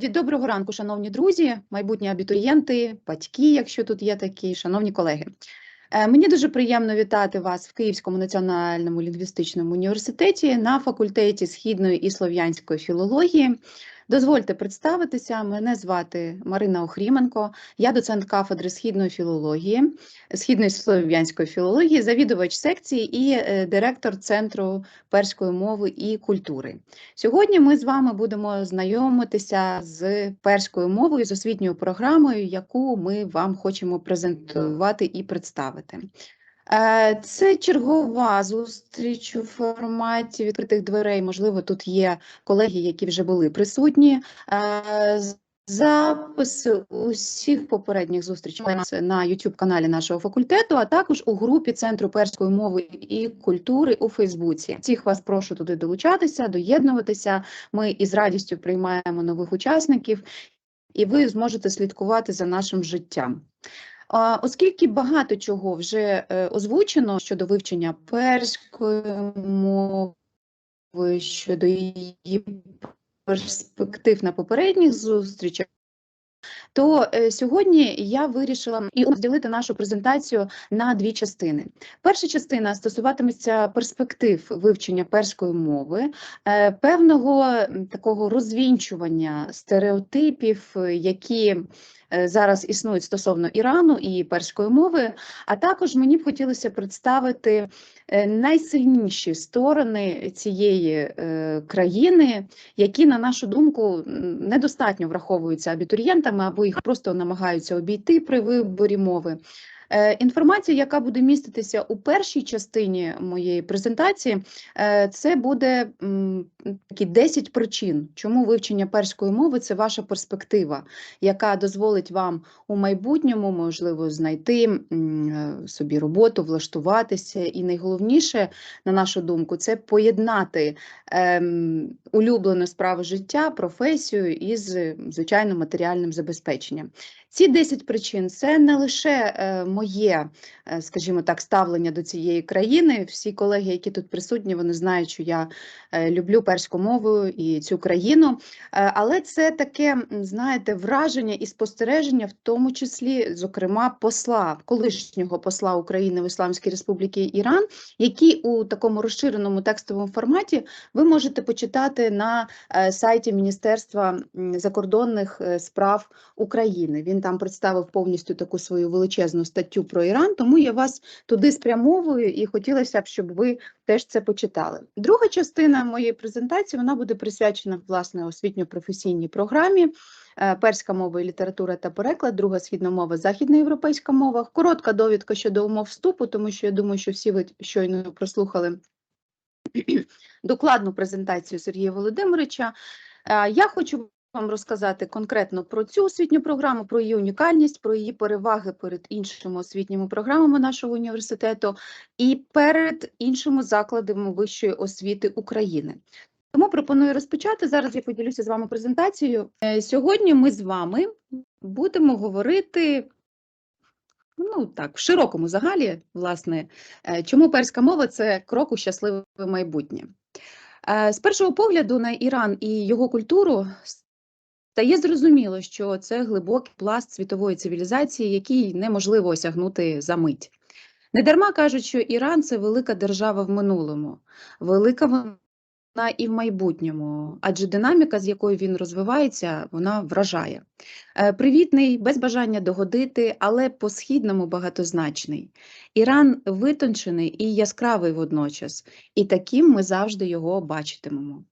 Доброго ранку, шановні друзі, майбутні абітурієнти, батьки, якщо тут є такі, шановні колеги. Е, Мені дуже приємно вітати вас в Київському національному лінгвістичному університеті на факультеті східної і слов'янської філології. Дозвольте представитися. Мене звати Марина Охріменко, я доцент кафедри східної філології, східної слов'янської філології, завідувач секції і е, директор Центру перської мови і культури. Сьогодні ми з вами будемо знайомитися з перською мовою, з освітньою програмою, яку ми вам хочемо презентувати і представити. Е, Це чергова зустріч у форматі відкритих дверей. Можливо, тут є колеги, які вже були присутні. Е, з- Запис усіх попередніх зустрічей на youtube каналі нашого факультету, а також у групі Центру перської мови і культури у Фейсбуці. Всіх вас прошу туди долучатися, доєднуватися. Ми із радістю приймаємо нових учасників, і ви зможете слідкувати за нашим життям. Оскільки багато чого вже е, озвучено щодо вивчення перської мови, щодо її перспектив на попередніх зустрічах, то е, сьогодні я вирішила і розділити нашу презентацію на дві частини. Перша частина стосуватиметься перспектив вивчення перської мови, е, певного такого розвінчування стереотипів, які зараз існують стосовно Ірану і перської мови. А також мені б хотілося представити е, найсильніші сторони цієї е, країни, які, на нашу думку, недостатньо враховуються абітурієнтами або їх просто намагаються обійти при виборі мови. Е, Інформація, яка буде міститися у першій частині моєї презентації, е, це буде такі 10 причин, чому вивчення перської мови це ваша перспектива, яка дозволить вам у майбутньому, можливо, знайти е, собі роботу, влаштуватися. І найголовніше, на нашу думку, це поєднати ем, улюблену справу життя, професію із, звичайно, матеріальним забезпеченням. Ці 10 причин це не лише е, моє, е, скажімо так, ставлення до цієї країни. Всі колеги, які тут присутні, вони знають, що я е, люблю перську мову і цю країну. Але це таке, знаєте, враження і спостереження, в тому числі, зокрема, посла, колишнього посла України в Ісламській Республіці Іран, який у такому розширеному текстовому форматі ви можете почитати на сайті Міністерства закордонних справ України. Він там представив повністю таку свою величезну статтю про Іран, тому я вас туди спрямовую і хотілося б, щоб ви теж це почитали. Друга частина моєї презентації вона буде присвячена власне освітньо-професійній програмі. е, Перська мова і література та переклад, друга східна мова, західноєвропейська мова. Коротка довідка щодо умов вступу, тому що я думаю, що всі ви щойно прослухали докладну презентацію Сергія Володимировича. Е, Я хочу вам розказати конкретно про цю освітню програму, про її унікальність, про її переваги перед іншими освітніми програмами нашого університету і перед іншими закладами вищої освіти України. Тому пропоную розпочати. Зараз я поділюся з вами презентацією. Е, Сьогодні ми з вами будемо говорити. Ну так, в широкому загалі, власне, е, чому перська мова це крок у щасливе майбутнє. Е, З першого погляду на Іран і його культуру стає зрозуміло, що це глибокий пласт світової цивілізації, який неможливо осягнути за мить. Недарма кажуть, що Іран це велика держава в минулому, велика вона і в майбутньому, адже динаміка, з якою він розвивається, вона вражає. Е, Привітний, без бажання догодити, але по-східному багатозначний. Іран витончений і яскравий водночас, і таким ми завжди його бачитимемо.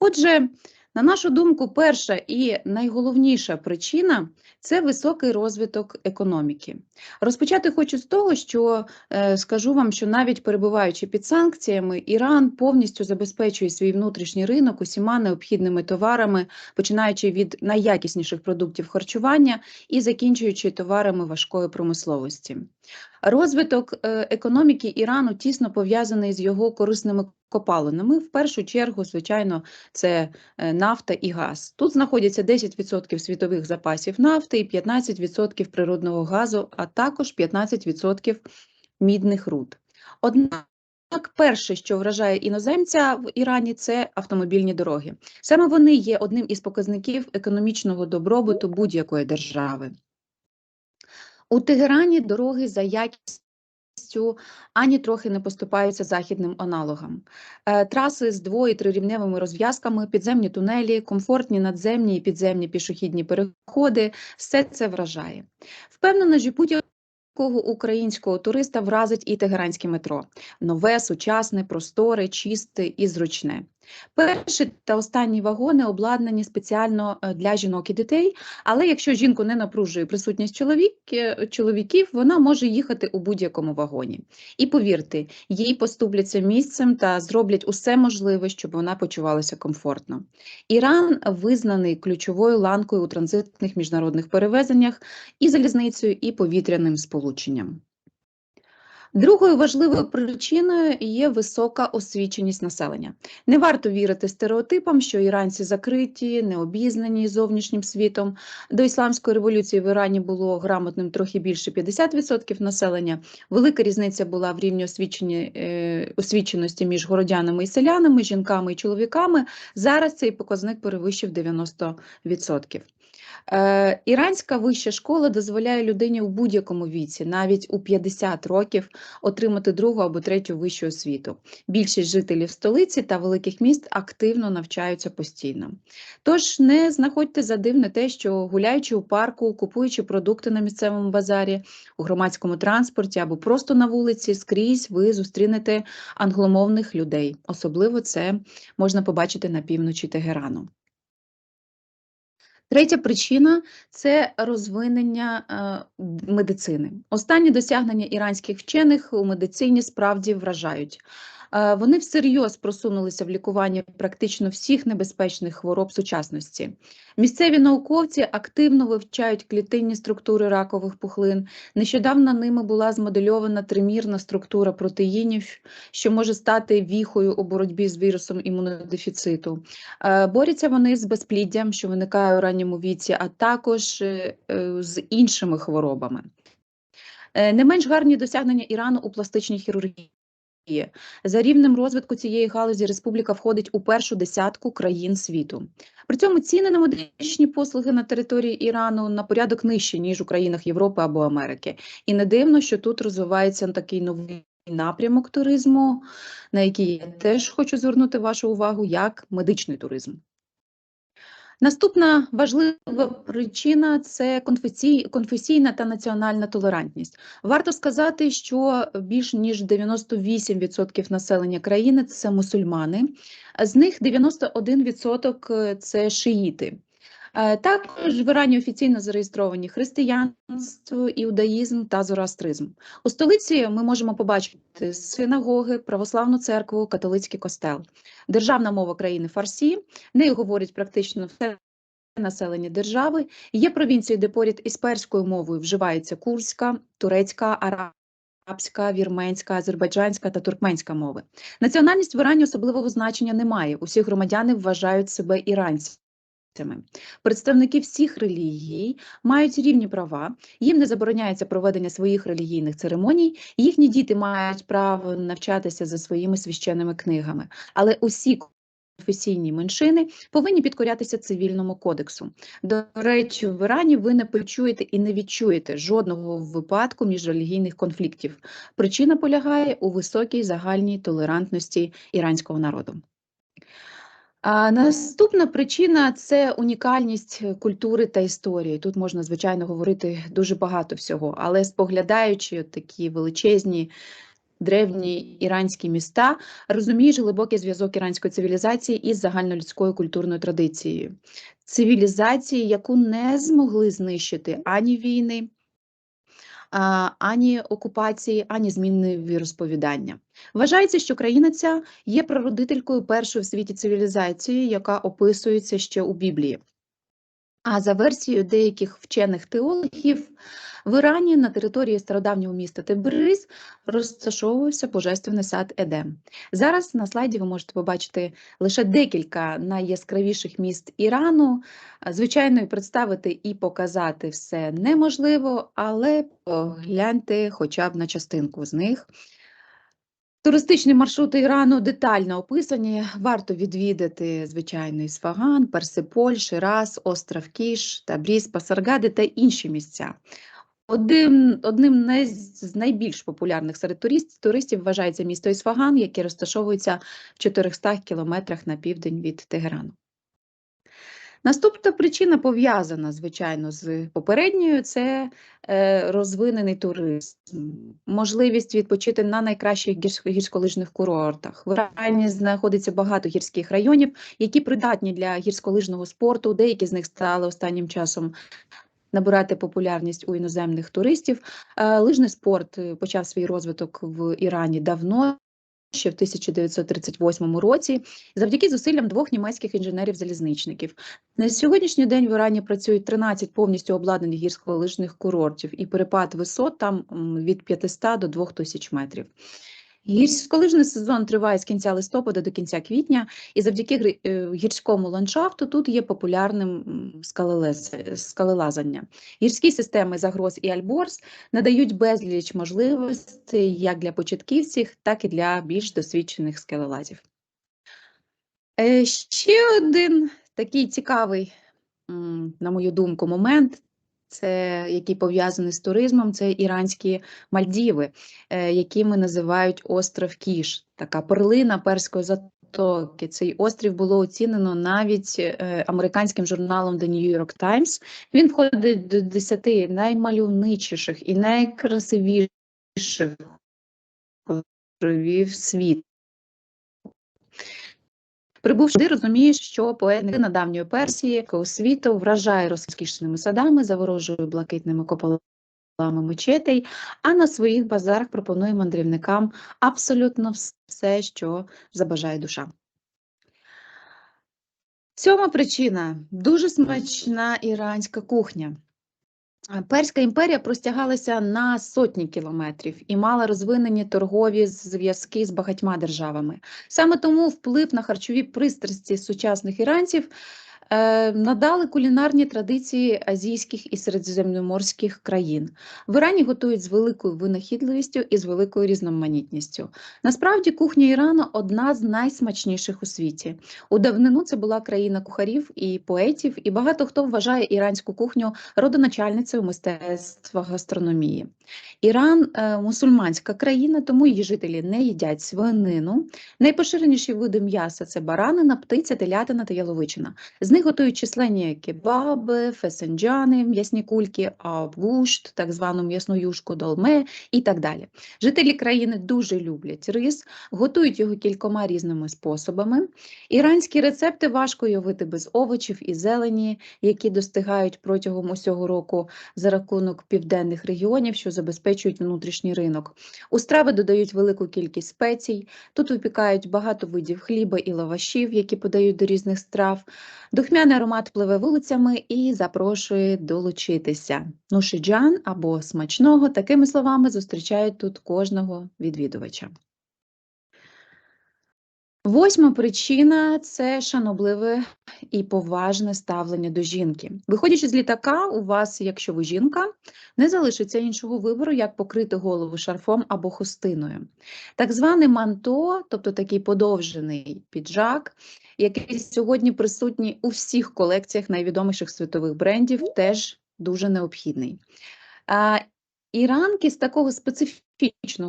Отже, на нашу думку, перша і найголовніша причина це високий розвиток економіки. Розпочати хочу з того, що е, скажу вам, що навіть перебуваючи під санкціями, Іран повністю забезпечує свій внутрішній ринок усіма необхідними товарами, починаючи від найякісніших продуктів харчування і закінчуючи товарами важкої промисловості. Розвиток е, економіки Ірану тісно пов'язаний з його корисними копалинами. В першу чергу, звичайно, це е, нафта і газ. Тут знаходяться 10% світових запасів нафти і 15% природного газу, а також 15% мідних руд. Однак перше, що вражає іноземця в Ірані, це автомобільні дороги. Саме вони є одним із показників економічного добробуту будь-якої держави. У Тегерані дороги за якістю ані трохи не поступаються західним аналогам. Е, Траси з дво- і трирівневими розв'язками, підземні тунелі, комфортні надземні і підземні пішохідні переходи все це вражає. Впевнена, що будь-якого українського туриста вразить і тегеранське метро. Нове, сучасне, просторе, чисте і зручне. Перші та останні вагони обладнані спеціально е, для жінок і дітей, але якщо жінку не напружує присутність е, чоловіків, вона може їхати у будь-якому вагоні. І повірте, їй поступляться місцем та зроблять усе можливе, щоб вона почувалася комфортно. Іран визнаний ключовою ланкою у транзитних міжнародних перевезеннях і залізницею, і повітряним сполученням. Другою важливою причиною є висока освіченість населення. Не варто вірити стереотипам, що іранці закриті, необізнані зовнішнім світом. До ісламської революції в Ірані було грамотним трохи більше 50% населення. Велика різниця була в рівні е, освіченості між городянами і селянами, жінками і чоловіками. Зараз цей показник перевищив 90%. Е, Іранська вища школа дозволяє людині у будь-якому віці, навіть у 50 років, отримати другу або третю вищу освіту. Більшість жителів столиці та великих міст активно навчаються постійно. Тож не знаходьте за дивне те, що гуляючи у парку, купуючи продукти на місцевому базарі, у громадському транспорті або просто на вулиці, скрізь ви зустрінете англомовних людей. Особливо це можна побачити на півночі Тегерану. Третя причина це розвинення е, медицини. Останні досягнення іранських вчених у медицині справді вражають. Е, Вони всерйоз просунулися в лікуванні практично всіх небезпечних хвороб сучасності. Місцеві науковці активно вивчають клітинні структури ракових пухлин. Нещодавно ними була змодельована тримірна структура протеїнів, що може стати віхою у боротьбі з вірусом імунодефіциту. Е, Борються вони з безпліддям, що виникає у ранньому віці, а також е, з іншими хворобами. Не менш гарні досягнення Ірану у пластичній хірургії. За рівнем розвитку цієї галузі республіка входить у першу десятку країн світу. При цьому ціни на медичні послуги на території Ірану на порядок нижчі, ніж у країнах Європи або Америки. І не дивно, що тут розвивається такий новий напрямок туризму, на який я теж хочу звернути вашу увагу, як медичний туризм. Наступна важлива причина це конфесій, конфесійна та національна толерантність. Варто сказати, що більш ніж 98% населення країни це мусульмани, з них 91% це шиїти. Е, Також в Ірані офіційно зареєстровані християнство, іудаїзм та зороастризм. У столиці ми можемо побачити синагоги, православну церкву, католицький костел. Державна мова країни фарсі, нею говорять практично все населення держави. Є провінції, де поряд із перською мовою вживається курська, турецька, арабська, вірменська, азербайджанська та туркменська мови. Національність в Ірані особливого значення не має. Усі громадяни вважають себе іранцями. Представники всіх релігій мають рівні права, їм не забороняється проведення своїх релігійних церемоній, їхні діти мають право навчатися за своїми священними книгами, але усі конфесійні меншини повинні підкорятися цивільному кодексу. До речі, в Ірані ви не почуєте і не відчуєте жодного випадку міжрелігійних конфліктів. Причина полягає у високій загальній толерантності іранського народу. Наступна причина це унікальність культури та історії. Тут можна, звичайно, говорити дуже багато всього, але споглядаючи такі величезні древні іранські міста, розумієш глибокий зв'язок іранської цивілізації із загальнолюдською культурною традицією. Цивілізації, яку не змогли знищити ані війни, ані окупації, ані зміни віросповідання. Вважається, що країна ця є прародителькою першої в світі цивілізації, яка описується ще у Біблії. А за версією деяких вчених теологів, в Ірані на території стародавнього міста Тебриз розташовувався божественний сад Едем. Зараз на слайді ви можете побачити лише декілька найяскравіших міст Ірану. Звичайно, представити і показати все неможливо, але погляньте хоча б на частинку з них. Туристичні маршрути Ірану детально описані. Варто відвідати, звичайно, Ісфаган, Персиполь, Шираз, Остров Кіш, Табріз, Пасаргади та інші місця. Одним, одним з найбільш популярних серед туристів туристів вважається місто Ісфаган, яке розташовується в 400 кілометрах на південь від Тегерану. Наступна причина пов'язана, звичайно, з попередньою це е, розвинений туризм, можливість відпочити на найкращих гірсько- гірськолижних курортах. В Ірані знаходиться багато гірських районів, які придатні для гірськолижного спорту. Деякі з них стали останнім часом набирати популярність у іноземних туристів. Е, Лижний спорт е, почав свій розвиток в Ірані давно. Ще в 1938 році, завдяки зусиллям двох німецьких інженерів-залізничників. На сьогоднішній день в Ірані працюють 13 повністю обладнаних гірськолижних курортів, і перепад висот там від 500 до 2000 метрів. Гірськолижний сезон триває з кінця листопада до кінця квітня, і завдяки е, гірському ландшафту тут є популярним скалелазання. Гірські системи Загроз і Альборс надають безліч можливостей як для початківців, так і для більш досвідчених скелелазів. Е, Ще один такий цікавий, на мою думку, момент, це який пов'язаний з туризмом, це іранські Мальдіви, е, якими називають остров Кіш, така перлина Перської затоки. Цей острів було оцінено навіть е, американським журналом The New York Times. Він входить до 10 наймальовничіших і найкрасивіших островів світу. Прибувши сюди, розумієш, що поет на давньої Персії світу вражає розкішними садами, заворожує блакитними куполами мечетей, а на своїх базарах пропонує мандрівникам абсолютно все, що забажає душа. Сьома причина дуже смачна іранська кухня. Е, Перська імперія простягалася на сотні кілометрів і мала розвинені торгові зв'язки з багатьма державами. Саме тому вплив на харчові пристрасті сучасних іранців надали кулінарні традиції азійських і середземноморських країн. В Ірані готують з великою винахідливістю і з великою різноманітністю. Насправді, кухня Ірану одна з найсмачніших у світі. У давнину це була країна кухарів і поетів, і багато хто вважає іранську кухню родоначальницею мистецтва гастрономії. Іран е, мусульманська країна, тому її жителі не їдять свинину. Найпоширеніші види м'яса це баранина, птиця, телятина та яловичина. З них готують численні кебаби, фесенджани, м'ясні кульки, абгушт, так звану м'ясну юшку, долме і так далі. Жителі країни дуже люблять рис, готують його кількома різними способами. Іранські рецепти важко уявити без овочів і зелені, які достигають протягом усього року за рахунок південних регіонів, що забезпечують внутрішній ринок. У страви додають велику кількість спецій. Тут випікають багато видів хліба і лавашів, які подають до різних страв. Духмяний аромат пливе вулицями і запрошує долучитися. Нушиджан або смачного такими словами зустрічають тут кожного відвідувача. Восьма причина це шанобливе і поважне ставлення до жінки. Виходячи з літака, у вас, якщо ви жінка, не залишиться іншого вибору, як покрити голову шарфом або хустиною. Так зване манто, тобто такий подовжений піджак, який сьогодні присутній у всіх колекціях найвідоміших світових брендів, теж дуже необхідний. А, Іранки з такого специфічного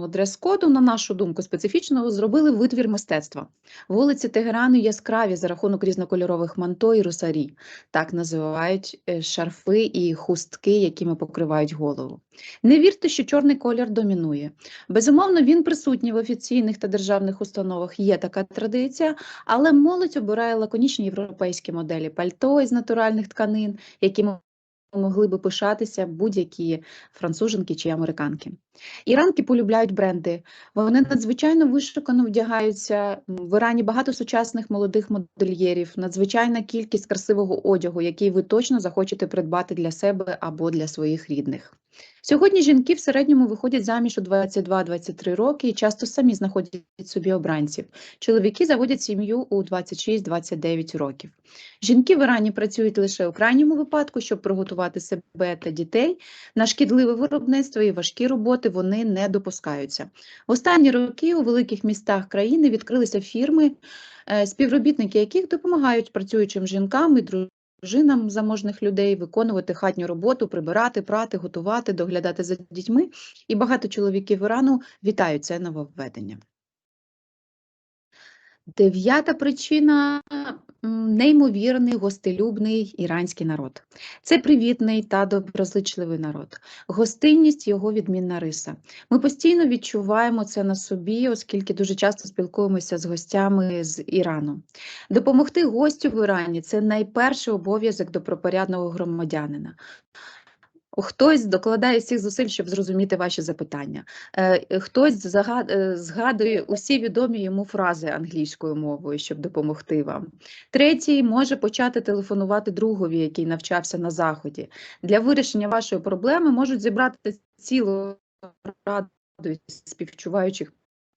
дрес-коду, на нашу думку, специфічного, зробили витвір мистецтва. Вулиці Тегерану яскраві за рахунок різнокольорових манто і русарі. Так називають е, шарфи і хустки, якими покривають голову. Не вірте, що чорний колір домінує. Безумовно, він присутній в офіційних та державних установах, є така традиція, але молодь обирає лаконічні європейські моделі пальто із натуральних тканин, якими могли би пишатися будь-які француженки чи американки. Іранки полюбляють бренди. Вони надзвичайно вишукано вдягаються. В Ірані багато сучасних молодих модельєрів, надзвичайна кількість красивого одягу, який ви точно захочете придбати для себе або для своїх рідних. Сьогодні жінки в середньому виходять заміж у 22-23 роки і часто самі знаходять собі обранців. Чоловіки заводять сім'ю у 26-29 років. Жінки в Ірані працюють лише у крайньому випадку, щоб приготувати себе та дітей. На шкідливе виробництво і важкі роботи вони не допускаються. В останні роки у великих містах країни відкрилися фірми, е, співробітники яких допомагають працюючим жінкам і дружинам заможних людей виконувати хатню роботу, прибирати, прати, готувати, доглядати за дітьми. І багато чоловіків Ірану вітають це нововведення. Дев'ята причина неймовірний гостелюбний іранський народ. Це привітний та доброзичливий народ. Гостинність його відмінна риса. Ми постійно відчуваємо це на собі, оскільки дуже часто спілкуємося з гостями з Ірану. Допомогти гостю в Ірані це найперший обов'язок добропорядного громадянина. Хтось докладає всіх зусиль, щоб зрозуміти ваші запитання. Е, Хтось зага- е, згадує усі відомі йому фрази англійською мовою, щоб допомогти вам. Третій може почати телефонувати другові, який навчався на заході. Для вирішення вашої проблеми можуть зібрати цілу раду співчуваючих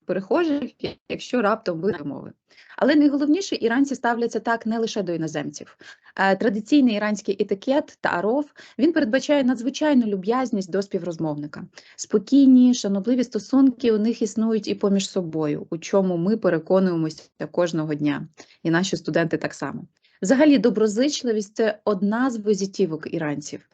перехожих, якщо раптом ви мови. Але найголовніше, іранці ставляться так не лише до іноземців. Е, Традиційний іранський етикет та аров він передбачає надзвичайну люб'язність до співрозмовника. Спокійні, шанобливі стосунки у них існують і поміж собою, у чому ми переконуємося кожного дня, і наші студенти так само. Взагалі, доброзичливість це одна з визитівок іранців.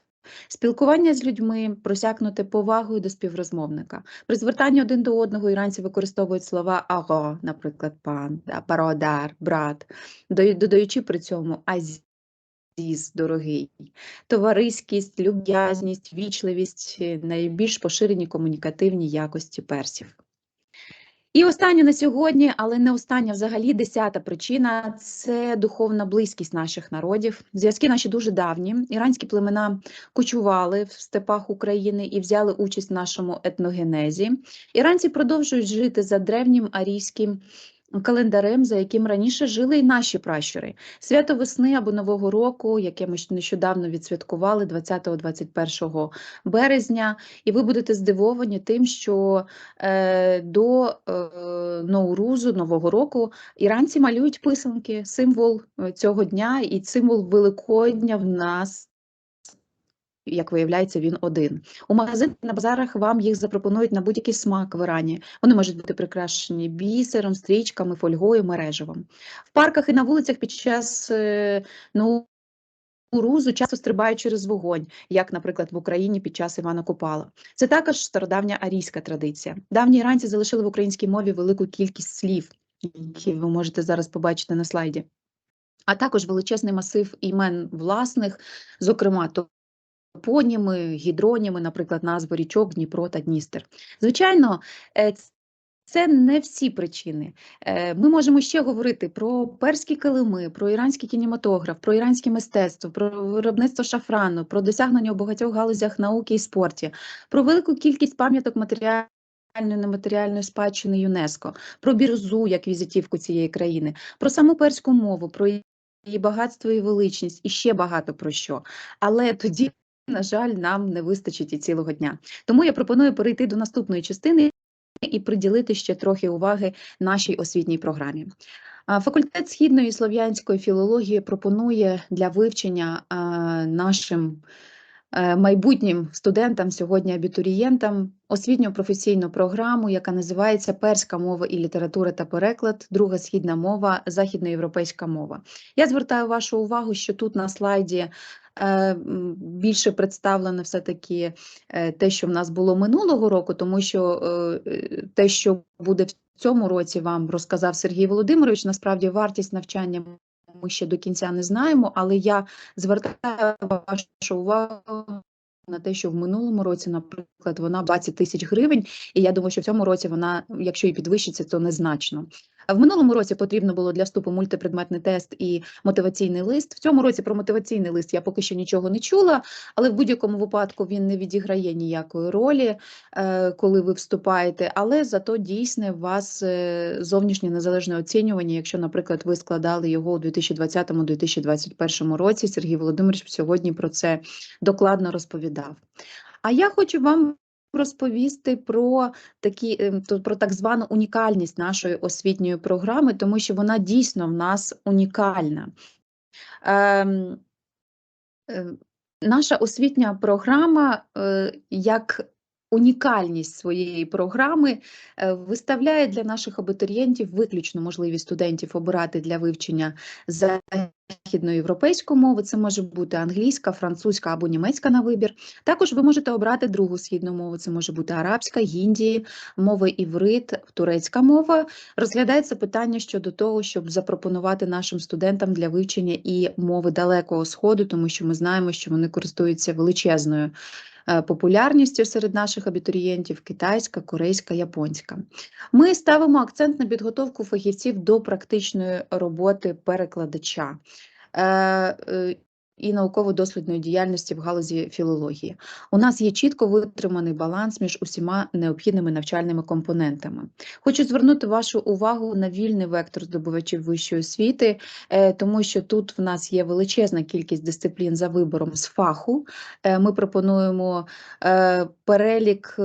Спілкування з людьми просякнуте повагою до співрозмовника. При звертанні один до одного іранці використовують слова аго, наприклад, пан, пародар, брат, додаючи при цьому азіз, дорогий. Товариськість, люб'язність, вічливість найбільш поширені комунікативні якості персів. І остання на сьогодні, але не остання взагалі, десята причина це духовна близькість наших народів. Зв'язки наші дуже давні. Іранські племена кочували в степах України і взяли участь в нашому етногенезі. Іранці продовжують жити за древнім арійським календарем, за яким раніше жили і наші пращури. Свято весни або Нового року, яке ми нещодавно відсвяткували 20-21 березня, і ви будете здивовані тим, що е, до е, Ноурузу, Нового року, іранці малюють писанки, символ е, цього дня і символ Великодня в нас. Як виявляється, він один. У магазинах на базарах вам їх запропонують на будь-який смак в Ірані. Вони можуть бути прикрашені бісером, стрічками, фольгою, мереживом. В парках і на вулицях під час е, Наурузу часто стрибають через вогонь, як, наприклад, в Україні під час Івана Купала. Це також стародавня арійська традиція. Давні іранці залишили в українській мові велику кількість слів, які ви можете зараз побачити на слайді. А також величезний масив імен власних, зокрема, топоніми, гідроніми, наприклад, назви річок Дніпро та Дністер. Звичайно, е, це не всі причини. Е, Ми можемо ще говорити про перські килими, про іранський кінематограф, про іранське мистецтво, про виробництво шафрану, про досягнення у багатьох галузях науки і спорті, про велику кількість пам'яток матеріальної нематеріальної спадщини ЮНЕСКО, про бірзу як візитівку цієї країни, про саму перську мову, про її багатство і величність, і ще багато про що. Але тоді, на жаль, нам не вистачить і цілого дня. Тому я пропоную перейти до наступної частини і приділити ще трохи уваги нашій освітній програмі. Факультет східної слов'янської філології пропонує для вивчення нашим е, майбутнім студентам, сьогодні абітурієнтам, освітньо професійну програму, яка називається Перська мова і література та переклад, друга східна мова, західноєвропейська мова. Я звертаю вашу увагу, що тут на слайді більше представлено все-таки е, те, що в нас було минулого року, тому що е, е, те, що буде в цьому році, вам розказав Сергій Володимирович. Насправді вартість навчання ми ще до кінця не знаємо, але я звертаю вашу увагу на те, що в минулому році, наприклад, вона 20 тисяч гривень, і я думаю, що в цьому році вона, якщо і підвищиться, то незначно. В минулому році потрібно було для вступу мультипредметний тест і мотиваційний лист. В цьому році про мотиваційний лист я поки що нічого не чула, але в будь-якому випадку він не відіграє ніякої ролі, е, коли ви вступаєте. Але зато дійсне у вас е, зовнішнє незалежне оцінювання, якщо, наприклад, ви складали його у 2020-2021 році. Сергій Володимирович сьогодні про це докладно розповідав. А я хочу вам розповісти про такі, ем, про так звану унікальність нашої освітньої програми, тому що вона дійсно в нас унікальна. Ем, е, Наша освітня програма е, як унікальність своєї програми е, виставляє для наших абітурієнтів виключно можливість студентів обирати для вивчення західноєвропейську мову. Це може бути англійська, французька або німецька на вибір. Також ви можете обрати другу східну мову. Це може бути арабська, гіндії, мова іврит, турецька мова. Розглядається питання щодо того, щоб запропонувати нашим студентам для вивчення і мови далекого сходу, тому що ми знаємо, що вони користуються величезною. Е, популярністю серед наших абітурієнтів китайська, корейська, японська. Ми ставимо акцент на підготовку фахівців до практичної роботи перекладача. І науково-дослідної діяльності в галузі філології. У нас є чітко витриманий баланс між усіма необхідними навчальними компонентами. Хочу звернути вашу увагу на вільний вектор здобувачів вищої освіти, е, тому що тут в нас є величезна кількість дисциплін за вибором з фаху. Е, ми пропонуємо е, перелік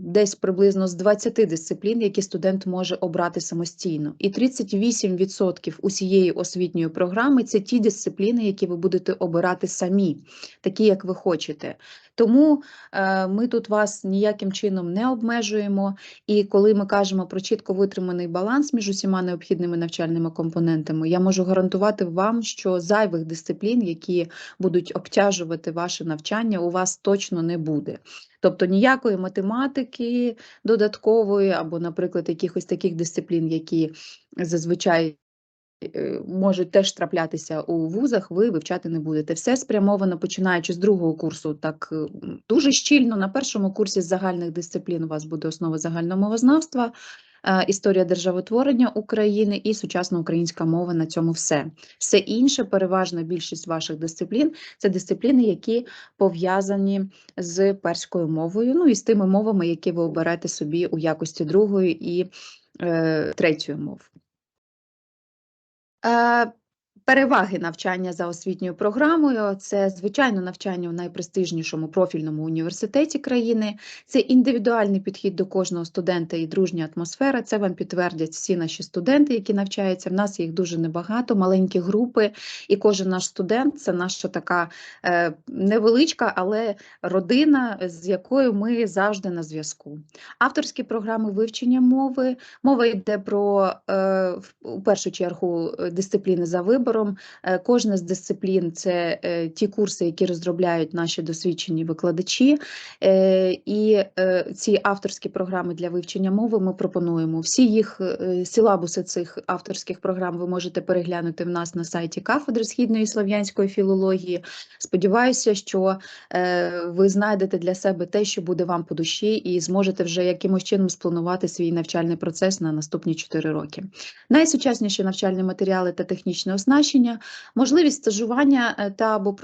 десь приблизно з 20 дисциплін, які студент може обрати самостійно. І 38% усієї освітньої програми це ті дисципліни, які ви будете будете обирати самі, такі, як ви хочете. Тому е, ми тут вас ніяким чином не обмежуємо. І коли ми кажемо про чітко витриманий баланс між усіма необхідними навчальними компонентами, я можу гарантувати вам, що зайвих дисциплін, які будуть обтяжувати ваше навчання, у вас точно не буде. Тобто ніякої математики додаткової, або, наприклад, якихось таких дисциплін, які зазвичай можуть теж траплятися у вузах, ви вивчати не будете. Все спрямовано, починаючи з другого курсу, так е, дуже щільно. На першому курсі з загальних дисциплін у вас буде основа загального мовознавства, е, історія державотворення України і сучасна українська мова. На цьому все. Все інше, переважна більшість ваших дисциплін це дисципліни, які пов'язані з перською мовою, ну і з тими мовами, які ви оберете собі у якості другої і е, третьої мов. Е, переваги навчання за освітньою програмою це звичайно навчання в найпрестижнішому профільному університеті країни, це індивідуальний підхід до кожного студента і дружня атмосфера. Це вам підтвердять всі наші студенти, які навчаються. В нас їх дуже небагато, маленькі групи, і кожен наш студент це наша така е, невеличка, але родина, з якою ми завжди на зв'язку. Авторські програми вивчення мови. Мова йде про е, в першу чергу дисципліни за вибором. Е, кожна з дисциплін це е, ті курси, які розробляють наші досвідчені викладачі, е, і ці авторські програми для вивчення мови ми пропонуємо. Всі їх силабуси цих авторських програм ви можете переглянути в нас на сайті кафедри східної слов'янської філології. Сподіваюся, що ви знайдете для себе те, що буде вам по душі, і зможете вже якимось чином спланувати свій навчальний процес на наступні 4 роки. Найсучасніші навчальні матеріали та технічне оснащення, можливість стажування е, та або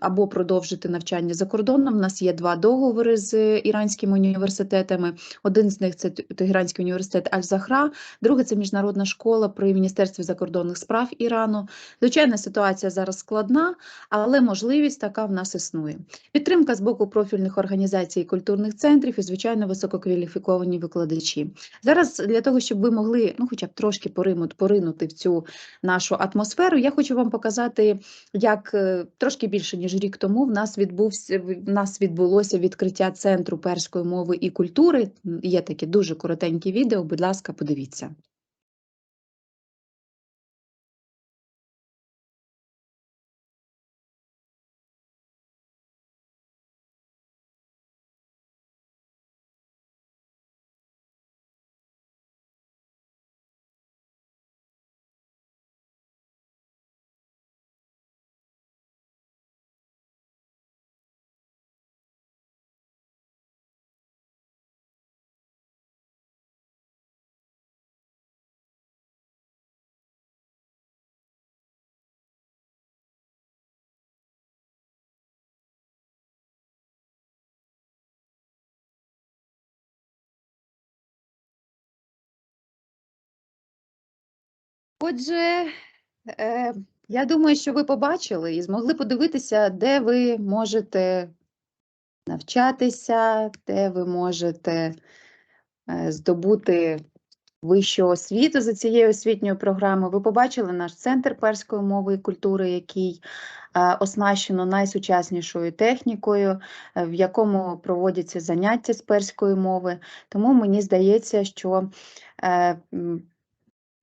або продовжити навчання за кордоном. У нас є два договори з іранськими університетами. Один з них це Тегеранський університет Аль-Захра, другий це міжнародна школа при Міністерстві закордонних справ Ірану. Звичайно, ситуація зараз складна, але можливість така в нас існує. Підтримка з боку профільних організацій і культурних центрів і, звичайно, висококваліфіковані викладачі. Зараз для того, щоб ви могли, ну, хоча б трошки поринути в цю нашу атмосферу. Я хочу вам показати, як е, трошки більше ніж рік тому в нас відбувся в нас відбулося відкриття центру перської мови і культури. Є таке дуже коротеньке відео. Будь ласка, подивіться. Отже, е, я думаю, що ви побачили і змогли подивитися, де ви можете навчатися, де ви можете е, здобути вищу освіту за цією освітньою програмою. Ви побачили наш центр перської мови і культури, який е, оснащено найсучаснішою технікою, е, в якому проводяться заняття з перської мови. Тому мені здається, що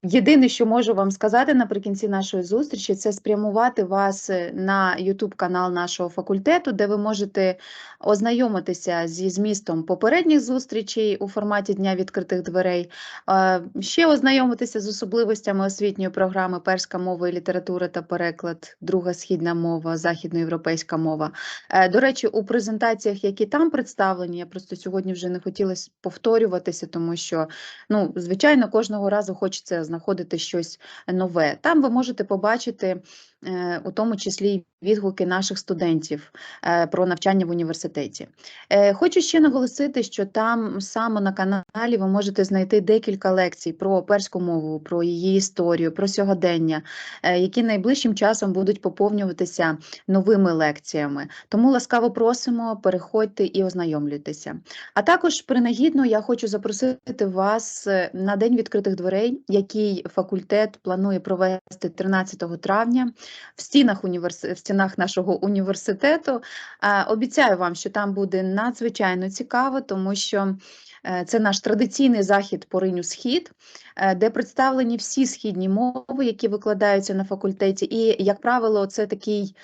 Єдине, що можу вам сказати наприкінці нашої зустрічі, це спрямувати вас е, на YouTube канал нашого факультету, де ви можете ознайомитися зі змістом попередніх зустрічей у форматі Дня відкритих дверей, ще ознайомитися з особливостями освітньої програми Перська мова і література та переклад, друга східна мова, західноєвропейська мова. Е, До речі, у презентаціях, які там представлені, я просто сьогодні вже не хотілося повторюватися, тому що ну, звичайно, кожного разу хочеться знаходити щось нове. Там ви можете побачити у тому числі й відгуки наших студентів е, про навчання в університеті. Е, Хочу ще наголосити, що там саме на каналі ви можете знайти декілька лекцій про перську мову, про її історію, про сьогодення, е, які найближчим часом будуть поповнюватися новими лекціями. Тому ласкаво просимо, переходьте і ознайомлюйтеся. А також принагідно я хочу запросити вас е, на День відкритих дверей, який факультет планує провести 13 травня в стінах універс... в стінах нашого університету. Обіцяю вам, що там буде надзвичайно цікаво, тому що е, це наш традиційний захід по Риню Схід, е, де представлені всі східні мови, які викладаються на факультеті. І, як правило, це такий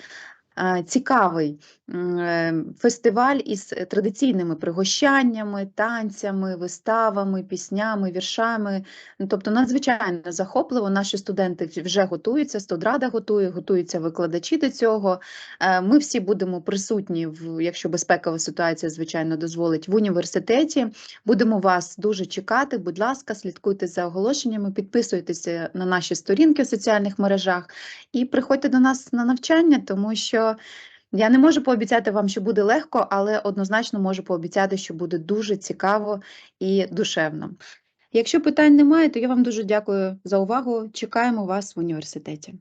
цікавий е, фестиваль із традиційними пригощаннями, танцями, виставами, піснями, віршами. Ну, Тобто надзвичайно захопливо. Наші студенти вже готуються, студрада готує, готуються викладачі до цього. Е, Ми всі будемо присутні, якщо безпекова ситуація, звичайно, дозволить, в університеті. Будемо вас дуже чекати. Будь ласка, слідкуйте за оголошеннями, підписуйтеся на наші сторінки в соціальних мережах і приходьте до нас на навчання, тому що я не можу пообіцяти вам, що буде легко, але однозначно можу пообіцяти, що буде дуже цікаво і душевно. Якщо питань немає, то я вам дуже дякую за увагу. Чекаємо вас в університеті.